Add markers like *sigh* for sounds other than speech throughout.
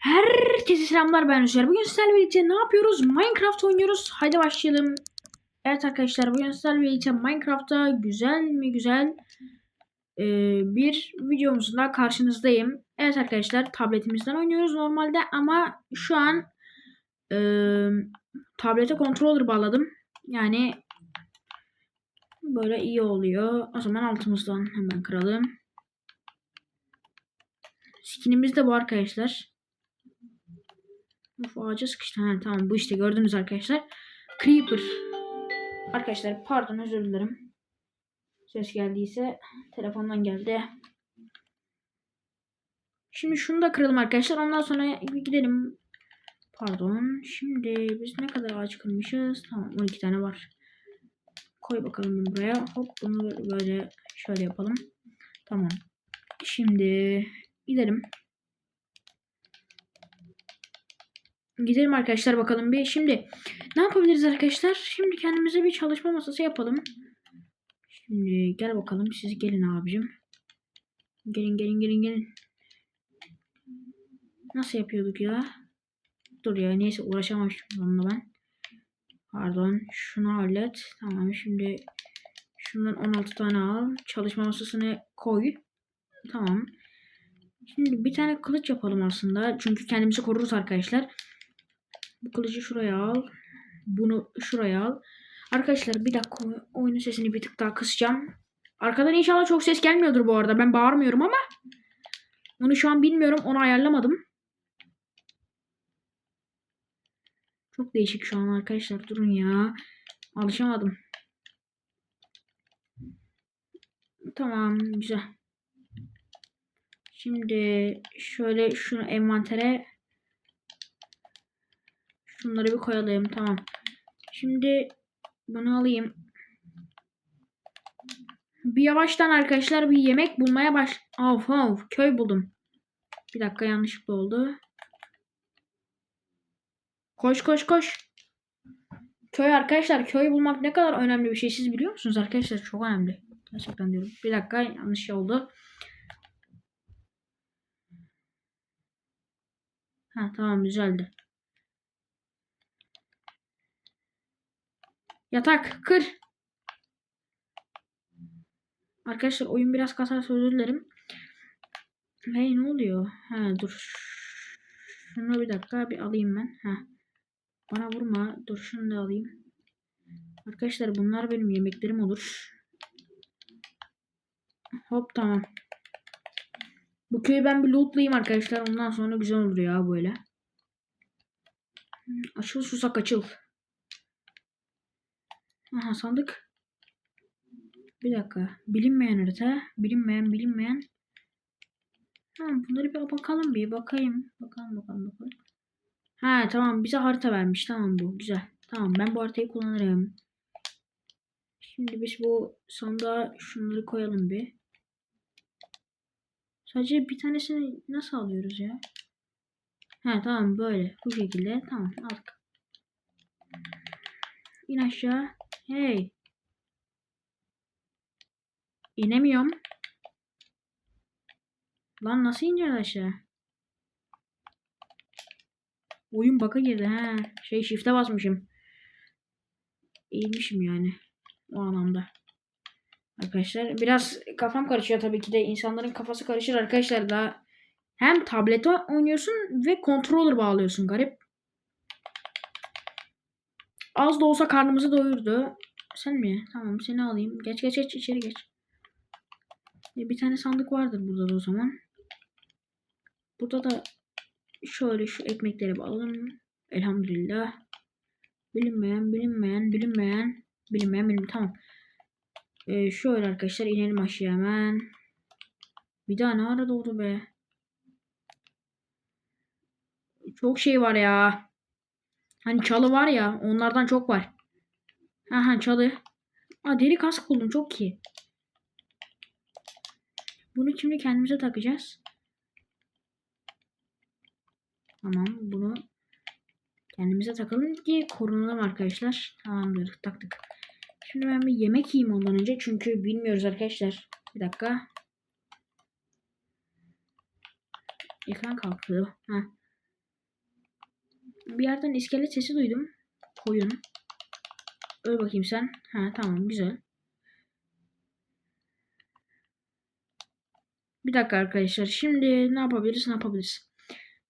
Herkese selamlar ben Rüzgar. Bugün sizlerle birlikte ne yapıyoruz? Minecraft oynuyoruz. Haydi başlayalım. Evet arkadaşlar bugün sizlerle birlikte Minecraft'ta güzel mi güzel e, bir videomuzla karşınızdayım. Evet arkadaşlar tabletimizden oynuyoruz normalde ama şu an e, tablete controller bağladım. Yani böyle iyi oluyor. O zaman altımızdan hemen kıralım. Skinimiz de bu arkadaşlar. Of ağaca sıkıştı. Ha, tamam bu işte gördünüz arkadaşlar. Creeper. Arkadaşlar pardon özür dilerim. Ses geldiyse telefondan geldi. Şimdi şunu da kıralım arkadaşlar. Ondan sonra gidelim. Pardon. Şimdi biz ne kadar ağaç kırmışız? Tamam 12 tane var. Koy bakalım bunu buraya. Hop bunu böyle şöyle yapalım. Tamam. Şimdi gidelim. Gidelim arkadaşlar bakalım bir. Şimdi ne yapabiliriz arkadaşlar? Şimdi kendimize bir çalışma masası yapalım. Şimdi gel bakalım siz gelin abicim. Gelin gelin gelin gelin. Nasıl yapıyorduk ya? Dur ya neyse uğraşamam şimdi onunla ben. Pardon şunu hallet. Tamam şimdi şundan 16 tane al. Çalışma masasını koy. Tamam. Şimdi bir tane kılıç yapalım aslında. Çünkü kendimizi koruruz arkadaşlar. Bu kılıcı şuraya al. Bunu şuraya al. Arkadaşlar bir dakika oyunun sesini bir tık daha kısacağım. Arkadan inşallah çok ses gelmiyordur bu arada. Ben bağırmıyorum ama. Onu şu an bilmiyorum. Onu ayarlamadım. Çok değişik şu an arkadaşlar. Durun ya. Alışamadım. Tamam güzel. Şimdi şöyle şunu envantere şunları bir koyalım. Tamam. Şimdi bunu alayım. Bir yavaştan arkadaşlar bir yemek bulmaya baş... Of of köy buldum. Bir dakika yanlışlıkla oldu. Koş koş koş. Köy arkadaşlar köy bulmak ne kadar önemli bir şey siz biliyor musunuz arkadaşlar çok önemli. Gerçekten diyorum. Bir dakika yanlış şey oldu. Ha tamam düzeldi. Yatak kır. Arkadaşlar oyun biraz kasarsa özür dilerim. Hey ne oluyor? Ha dur. Şunu bir dakika bir alayım ben. Ha. Bana vurma. Dur şunu da alayım. Arkadaşlar bunlar benim yemeklerim olur. Hop tamam. Bu köyü ben bir lootlayayım arkadaşlar. Ondan sonra güzel olur ya böyle. Açıl susak açıl. Aha sandık. Bir dakika. Bilinmeyen harita. Bilinmeyen bilinmeyen. Tamam bunları bir bakalım bir bakayım. Bakalım bakalım bakalım. Ha tamam bize harita vermiş. Tamam bu güzel. Tamam ben bu haritayı kullanırım. Şimdi biz bu sandığa şunları koyalım bir. Sadece bir tanesini nasıl alıyoruz ya? Ha tamam böyle. Bu şekilde. Tamam aldık. İn aşağı. Hey. İnemiyorum. Lan nasıl ineceğiz aşağı? Oyun baka girdi ha. Şey shift'e basmışım. Eğilmişim yani. O anlamda. Arkadaşlar biraz kafam karışıyor tabii ki de insanların kafası karışır arkadaşlar daha hem tablete oynuyorsun ve controller bağlıyorsun garip. Az da olsa karnımızı doyurdu. Sen mi? Tamam seni alayım. Geç geç geç içeri geç. Bir tane sandık vardır burada da o zaman. Burada da şöyle şu ekmekleri bağlayalım. Elhamdülillah. Bilinmeyen, bilinmeyen, bilinmeyen, bilinmeyen, bilinmeyen. Tamam. Ee, şöyle arkadaşlar inelim aşağı hemen. Bir daha ne ara doğdu be. Çok şey var ya. Hani çalı var ya onlardan çok var. Aha çalı. Aa, deri kask buldum çok iyi. Bunu şimdi kendimize takacağız. Tamam bunu kendimize takalım ki korunalım arkadaşlar. Tamamdır taktık. Şimdi ben bir yemek yiyeyim ondan önce. Çünkü bilmiyoruz arkadaşlar. Bir dakika. Ekran kalktı. Heh. Bir yerden iskelet sesi duydum. Koyun. Öl bakayım sen. Ha tamam güzel. Bir dakika arkadaşlar. Şimdi ne yapabiliriz ne yapabiliriz.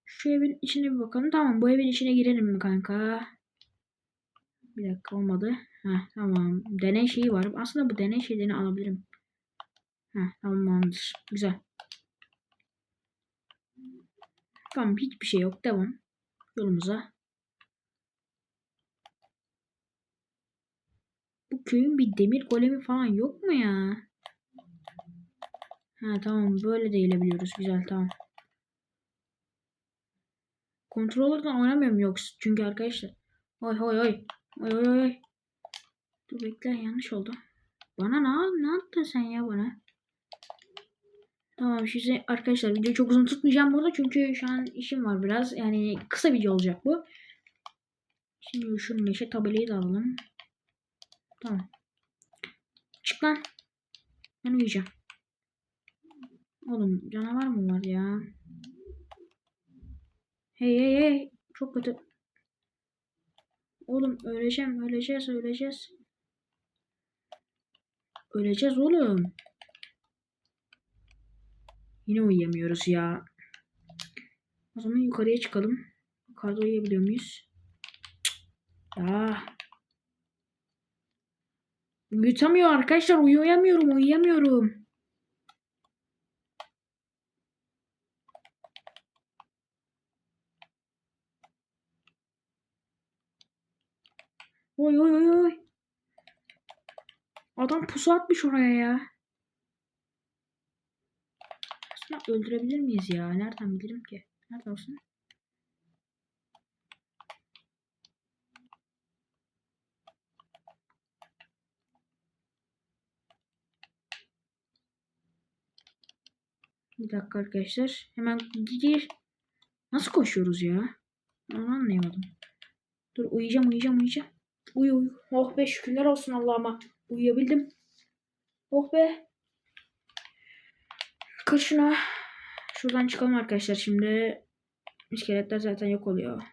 Şu evin içine bir bakalım. Tamam bu evin içine girelim mi kanka? Bir dakika olmadı. Ha tamam. Deney şeyi var. Aslında bu deney şeylerini alabilirim. Ha tamamdır. Güzel. Tamam hiçbir şey yok. Devam. Yolumuza. Bu köyün bir demir golemi falan yok mu ya? Ha tamam böyle de eğilebiliyoruz. Güzel tamam. Controller'dan oynamıyorum yok. Çünkü arkadaşlar. Oy oy oy. Oy oy oy. Dur bekle yanlış oldu. Bana ne, ne yaptın sen ya bana? Tamam şimdi arkadaşlar videoyu çok uzun tutmayacağım burada çünkü şu an işim var biraz. Yani kısa video olacak bu. Şimdi şu meşe tabelayı da alalım. Tamam. Çık lan. Ben uyuyacağım. Oğlum canavar mı var ya? Hey hey hey. Çok kötü. Oğlum öleceğim, öleceğiz, öleceğiz. Öleceğiz oğlum. Yine uyuyamıyoruz ya. O zaman yukarıya çıkalım. Yukarıda uyuyabiliyor muyuz? Ya. Yutamıyor arkadaşlar. Uyuyamıyorum, uyuyamıyorum. Oy oy oy. Adam pusu atmış oraya ya. Aslında öldürebilir miyiz ya? Nereden bilirim ki? Nerede olsun? Bir dakika arkadaşlar. Hemen gir. Nasıl koşuyoruz ya? Onu anlayamadım. Dur uyuyacağım uyuyacağım uyuyacağım. Uyu uyu. Oh be şükürler olsun Allah'ıma. Uyuyabildim. Oh be. Kır şuna. Şuradan çıkalım arkadaşlar şimdi. İskeletler zaten yok oluyor.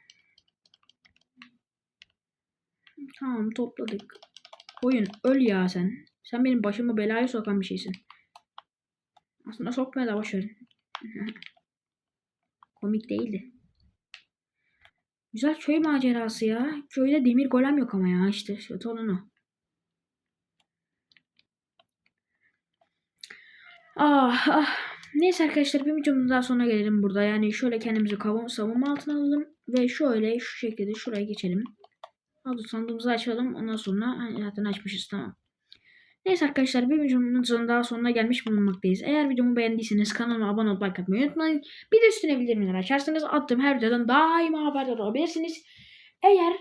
Tamam topladık. Oyun öl ya sen. Sen benim başımı belaya sokan bir şeysin. Aslında sokmaya da boş verin. *laughs* Komik değildi. Güzel köy macerası ya. Köyde demir golem yok ama ya işte. Kötü olan o. Ah ah. Neyse arkadaşlar bir videomuzun daha sonuna gelelim burada. Yani şöyle kendimizi savunma altına alalım. Ve şöyle şu şekilde şuraya geçelim. Aldı sandığımızı açalım. Ondan sonra zaten açmışız tamam. Neyse arkadaşlar bir videomuzun daha sonuna gelmiş bulunmaktayız. Eğer videomu beğendiyseniz kanalıma abone olup like atmayı unutmayın. Bir de üstüne bildirimleri açarsanız attığım her videodan daima haberdar olabilirsiniz. Eğer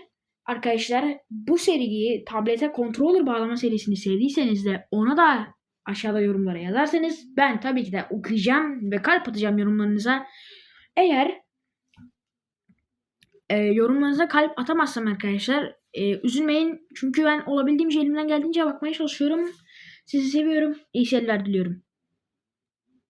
arkadaşlar bu seriyi tablete controller bağlama serisini sevdiyseniz de ona da aşağıda yorumlara yazarsanız ben tabii ki de okuyacağım ve kalp atacağım yorumlarınıza. Eğer e, yorumlarınıza kalp atamazsam arkadaşlar e, üzülmeyin. Çünkü ben olabildiğimce elimden geldiğince bakmaya çalışıyorum. Sizi seviyorum. İyi seyirler diliyorum.